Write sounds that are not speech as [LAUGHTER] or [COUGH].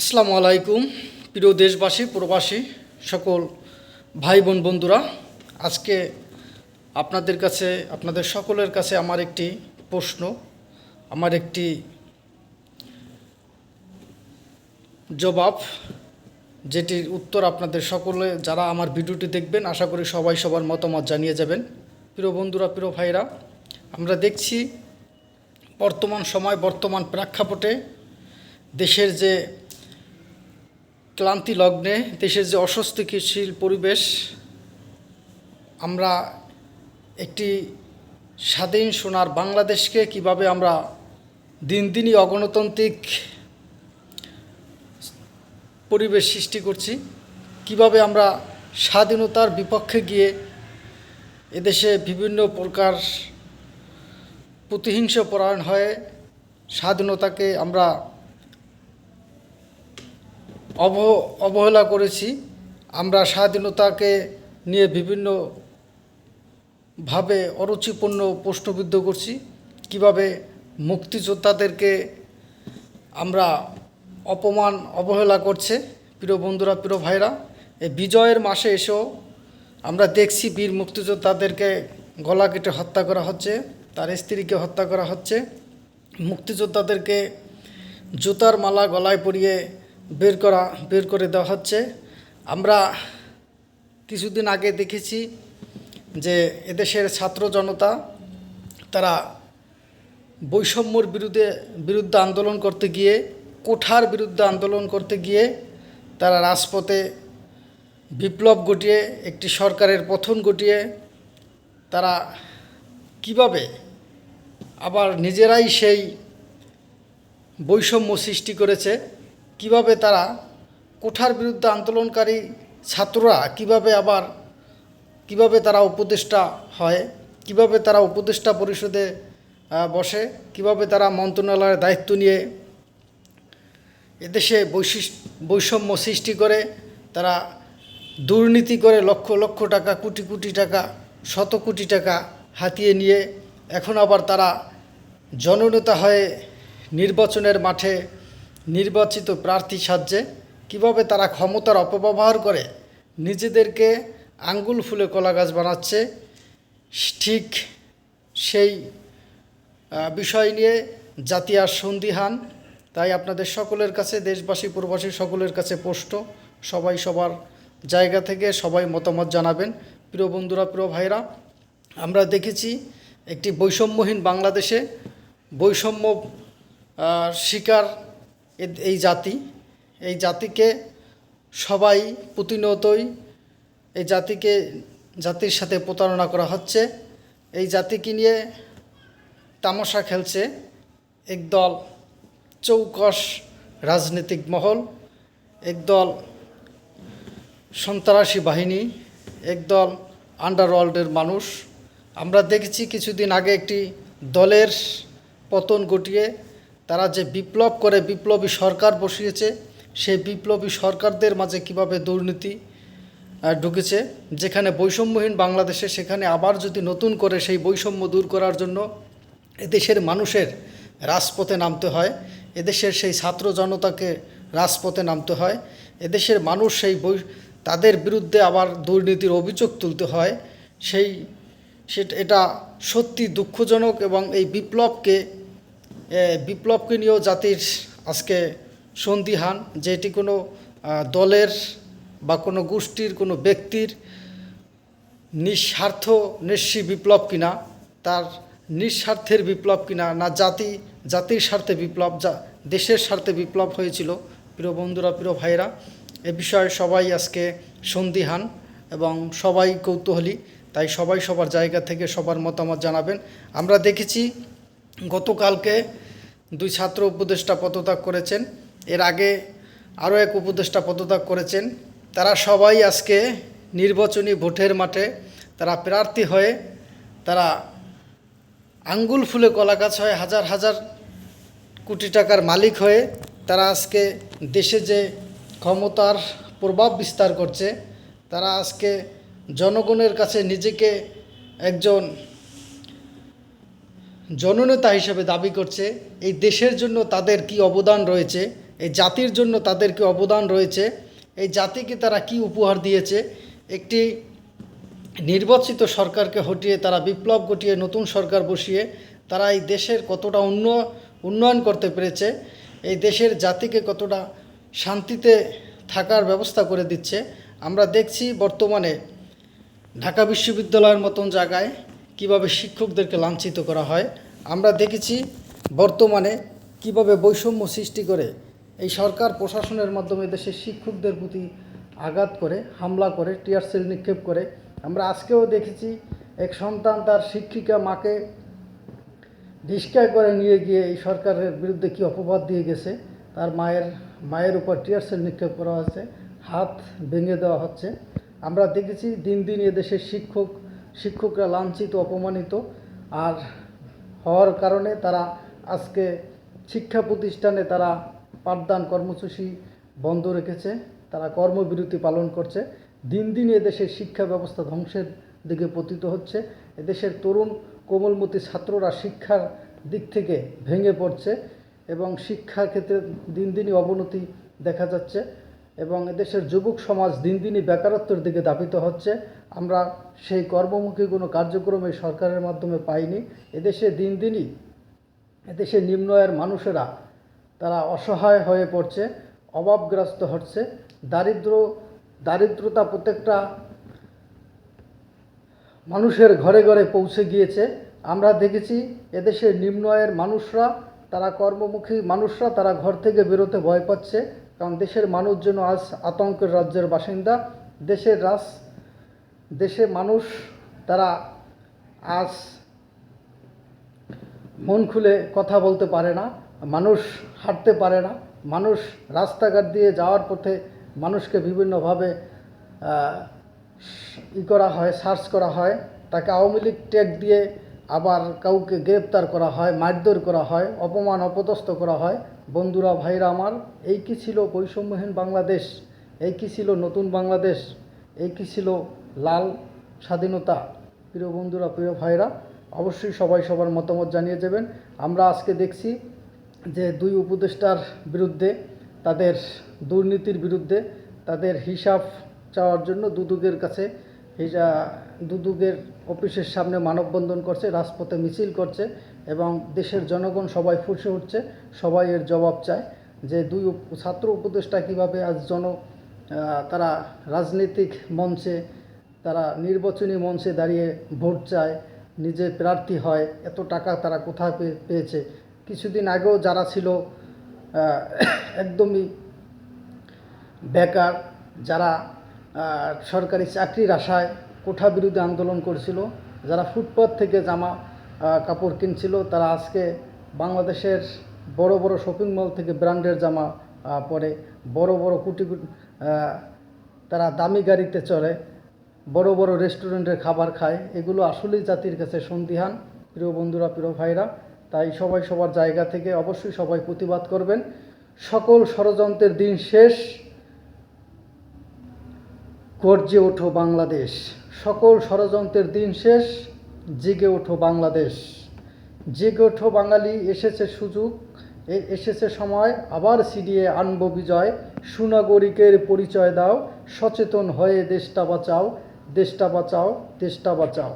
আসসালামু আলাইকুম, প্রিয় দেশবাসী, প্রবাসী, সকল ভাই বোন বন্ধুরা। আজকে আপনাদের কাছে, আপনাদের সকলের কাছে আমার একটি প্রশ্ন, আমার একটি জবাব, যেটির উত্তর আপনাদের সকলে, যারা আমার ভিডিওটি দেখবেন, আশা করি সবাই সবার মতামত জানিয়ে যাবেন। প্রিয় বন্ধুরা, প্রিয় ভাইরা আমরা দেখছি বর্তমান সময়, বর্তমান প্রেক্ষাপটে দেশের যে ক্লান্তি লগ্নে দেশের যে অস্বস্তিশীল পরিবেশ, আমরা একটি স্বাধীন সোনার বাংলাদেশকে কীভাবে আমরা দিন দিনই অগণতান্ত্রিক পরিবেশ সৃষ্টি করছি, কীভাবে আমরা স্বাধীনতার বিপক্ষে গিয়ে এদেশে বিভিন্ন প্রকার প্রতিহিংস পরায়ণ হয়ে স্বাধীনতাকে আমরা অব অবহেলা করেছি। আমরা স্বাধীনতাকে নিয়ে বিভিন্ন ভাবে অরুচিপূর্ণ প্রশ্নবিদ্ধ করছি। কীভাবে মুক্তিযোদ্ধাদেরকে আমরা অপমান, অবহেলা করছে। প্রিয় বন্ধুরা, প্রিয় ভাইরা, এই বিজয়ের মাসে এসেও আমরা দেখছি বীর মুক্তিযোদ্ধাদেরকে গলা কেটে হত্যা করা হচ্ছে, তার স্ত্রীকে হত্যা করা হচ্ছে। মুক্তিযোদ্ধাদেরকে জুতার মালা গলায় পরিয়ে বের করা, বের করে দেওয়া হচ্ছে। আমরা কিছুদিন আগে দেখেছি যে এদেশের ছাত্র জনতা তারা বৈষম্যর বিরুদ্ধে বিরুদ্ধে আন্দোলন করতে গিয়ে, কোঠার বিরুদ্ধে আন্দোলন করতে গিয়ে তারা রাজপথে বিপ্লব ঘটিয়ে, একটি সরকারের পথন ঘটিয়ে তারা কীভাবে আবার নিজেরাই সেই বৈষম্য সৃষ্টি করেছে? কীভাবে তারা কোঠার বিরুদ্ধে আন্দোলনকারী ছাত্ররা কীভাবে আবার, কীভাবে তারা উপদেষ্টা হয়, কীভাবে তারা উপদেষ্টা পরিষদে বসে, কীভাবে তারা মন্ত্রণালয়ের দায়িত্ব নিয়ে এদেশে বৈশিষ্ট, বৈষম্য সৃষ্টি করে, তারা দুর্নীতি করে লক্ষ লক্ষ টাকা, কোটি কোটি টাকা, শত কোটি টাকা হাতিয়ে নিয়ে এখন আবার তারা জননেতা হয়ে নির্বাচনের মাঠে নির্বাচিত প্রার্থী সাহায্যে কীভাবে তারা ক্ষমতার অপব্যবহার করে, নিজেদেরকে আঙ্গুল ফুলে কলা গাছ বানাচ্ছে, ঠিক সেই বিষয় নিয়ে জাতি আর সন্দিহান। তাই আপনাদের সকলের কাছে, দেশবাসী, প্রবাসী সকলের কাছে পোষ্ট সবাই সবার জায়গা থেকে সবাই মতামত জানাবেন। প্রিয় বন্ধুরা, প্রিয় ভাইরা আমরা দেখেছি একটি বৈষম্যহীন বাংলাদেশে বৈষম্য শিকার এই জাতি, এই জাতিকে সবাই প্রতিনিয়তই এই জাতিকে, জাতির সাথে প্রতারণা করা হচ্ছে। এই জাতিকে নিয়ে তামাশা খেলছে একদল চৌকস রাজনৈতিক মহল, একদল সন্ত্রাসী বাহিনী, একদল আন্ডারওয়ার্ল্ডের মানুষ। আমরা দেখেছি কিছুদিন আগে একটি দলের পতন ঘটিয়ে তারা যে বিপ্লব করে, বিপ্লবী সরকার বসিয়েছে, সেই বিপ্লবী সরকারদের মাঝে কীভাবে দুর্নীতি ঢুকেছে, যেখানে বৈষম্যহীন বাংলাদেশে, সেখানে আবার যদি নতুন করে সেই বৈষম্য দূর করার জন্য এদেশের মানুষের রাজপথে নামতে হয়, এদেশের সেই ছাত্র জনতাকে রাজপথে নামতে হয়, এদেশের মানুষ সেই বৈ, তাদের বিরুদ্ধে আবার দুর্নীতির অভিযোগ তুলতে হয়, সেই, সেটা, এটা সত্যি দুঃখজনক এবং এই বিপ্লবকে বিপ্লবকে নিয়েও জাতির আজকে সন্দিহান, যে এটি কোনো দলের বা কোনো গোষ্ঠীর, কোনো ব্যক্তির নিঃস্বার্থ, নিঃস্বী বিপ্লব কিনা, তার নিঃস্বার্থের বিপ্লব কিনা, না জাতি, জাতির স্বার্থে বিপ্লব, যা দেশের স্বার্থে বিপ্লব হয়েছিল, প্রিয় বন্ধুরা, প্রিয় ভাইরা এ বিষয়ে সবাই আজকে সন্দিহান এবং সবাই কৌতূহলী, তাই সবাই সবার জায়গা থেকে সবার মতামত জানাবেন। আমরা দেখেছি গতকালকে দুই ছাত্র উপদেষ্টা পদত্যাগ করেছেন। এর আগে আরও এক উপদেষ্টা পদত্যাগ করেছেন। তারা সবাই আজকে নির্বাচনী ভোটের মাঠে তারা প্রার্থী হয়ে তারা আঙ্গুল ফুলে কলা গাছ হয়ে হাজার হাজার কোটি টাকার মালিক হয়ে তারা আজকে দেশে যে ক্ষমতার প্রভাব বিস্তার করছে, তারা আজকে জনগণের কাছে নিজেকে একজন জননেতা হিসেবে দাবি করছে, এই দেশের জন্য তাদের কি অবদান রয়েছে, এই জাতির জন্য তাদের কি অবদান রয়েছে, এই জাতিকে তারা কি উপহার দিয়েছে, একটি নির্বাচিত সরকারকে হটিয়ে তারা বিপ্লব ঘটিয়ে নতুন সরকার বসিয়ে তারা এই দেশের কতটা উন্ন, উন্নয়ন করতে পেরেছে, এই দেশের জাতিকে কতটা শান্তিতে থাকার ব্যবস্থা করে দিচ্ছে, আমরা দেখছি বর্তমানে ঢাকা বিশ্ববিদ্যালয়ের মতন জায়গায় কীভাবে শিক্ষকদেরকে লাঞ্ছিত করা হয়, আমরা দেখেছি বর্তমানে কীভাবে বৈষম্য সৃষ্টি করে এই সরকার প্রশাসনের মাধ্যমে দেশের শিক্ষকদের প্রতি আঘাত করে, হামলা করে, টিয়ার সেল নিক্ষেপ করে। আমরা আজকেও দেখেছি এক সন্তান তার শিক্ষিকা মাকে রিস্কায় করে নিয়ে গিয়ে এই সরকারের বিরুদ্ধে কি অপবাদ দিয়ে গেছে, তার মায়ের মায়ের উপর টিয়ার সেল নিক্ষেপ করা হচ্ছে হাত ভেঙে দেওয়া হচ্ছে। আমরা দেখেছি দিন দিন এদেশের শিক্ষক শিক্ষকরা লাঞ্ছিত, অপমানিত, আর হওয়ার কারণে তারা আজকে শিক্ষা প্রতিষ্ঠানে তারা পাঠদান কর্মসূচি বন্ধ রেখেছে। তারা কর্মবিরতি পালন করছে। দিন দিন এদেশের শিক্ষা ব্যবস্থা ধ্বংসের দিকে পতিত হচ্ছে। এদেশের তরুণ, কোমলমতি ছাত্ররা শিক্ষার দিক থেকে ভেঙে পড়ছে এবং শিক্ষার ক্ষেত্রে দিন দিনই অবনতি দেখা যাচ্ছে। এবং এদেশের যুবক সমাজ দিন দিনই বেকারত্বের দিকে ধাবিত হচ্ছে। আমরা সেই কর্মমুখী কোনো কার্যক্রম এই সরকারের মাধ্যমে পাইনি। এদেশে দিন দিনই এদেশের নিম্ন আয়ের মানুষেরা তারা অসহায় হয়ে পড়ছে, অভাবগ্রস্ত হচ্ছে। দারিদ্র, দারিদ্রতা প্রত্যেকটা মানুষের ঘরে ঘরে পৌঁছে গিয়েছে। আমরা দেখেছি এদেশের নিম্ন আয়ের মানুষরা, তারা কর্মমুখী মানুষরা তারা ঘর থেকে বেরোতে ভয় পাচ্ছে। কারণ দেশের মানুষ যেন আজ আতঙ্কের রাজ্যের বাসিন্দা, দেশের রাজ দেশে মানুষ তারা আজ মন খুলে কথা বলতে পারে না, মানুষ হাঁটতে পারে না, মানুষ রাস্তাঘাট দিয়ে যাওয়ার পথে মানুষকে বিভিন্নভাবে ই করা হয়, সার্চ করা হয়, তাকে আওয়ামী লীগ ট্যাগ দিয়ে আবার কাউকে গ্রেপ্তার করা হয়, মারধর করা হয়, অপমান, অপদস্থ করা হয়। বন্ধুরা, ভাইরা আমার, এই কি ছিল বৈষম্যহীন বাংলাদেশ? এই কি ছিল নতুন বাংলাদেশ? এই কি ছিল লাল স্বাধীনতা? প্রিয় বন্ধুরা, প্রিয় ভাইরা, অবশ্যই সবাই সবার মতামত জানিয়ে যাবেন আমরা আজকে দেখছি যে দুই উপদেষ্টার বিরুদ্ধে, তাদের দুর্নীতির বিরুদ্ধে, তাদের হিসাব চাওয়ার জন্য দুদুগের কাছে হিসা দুদুগের অফিসের সামনে মানববন্ধন করছে, রাজপথে মিছিল করছে এবং দেশের জনগণ সবাই ফুসে উঠছে, সবাই এর জবাব চায় যে দুই ছাত্র উপদেষ্টা কীভাবে আজ জন তারা রাজনৈতিক মঞ্চে, তারা নির্বাচনী মঞ্চে দাঁড়িয়ে ভোট চায়, নিজে প্রার্থী হয়, এত টাকা তারা কোথায় পেয়ে- পেয়েছে। কিছুদিন আগেও যারা ছিল [COUGHS] একদমই বেকার, যারা সরকারি চাকরির আশায় কোঠা বিরোধী আন্দোলন করছিল। যারা ফুটপাথ থেকে জামা কাপড় কিনছিল, তারা আজকে বাংলাদেশের বড় বড় শপিং মল থেকে ব্র্যান্ডের জামা পরে বড় বড় কুটি তারা দামি গাড়িতে চলে বড় বড় রেস্টুরেন্টের খাবার খায়। এগুলো আসলেই জাতির কাছে সন্দিহান। প্রিয় বন্ধুরা, প্রিয় ভাইরা, তাই সবাই সবার জায়গা থেকে অবশ্যই সবাই প্রতিবাদ করবেন। সকল ষড়যন্ত্রের দিন শেষ। গর্জে ওঠো বাংলাদেশ। সকল ষড়যন্ত্রের দিন শেষ, জেগে ওঠো বাংলাদেশ। জেগে ওঠো বাঙালি, এসেছে সুযোগ এসেছে সময়, আবার সিডিয়ে আনব বিজয়। সুনাগরিকের পরিচয় দাও, সচেতন হয়ে দেশটা বাঁচাও দেশটা বাঁচাও দেশটা বাঁচাও।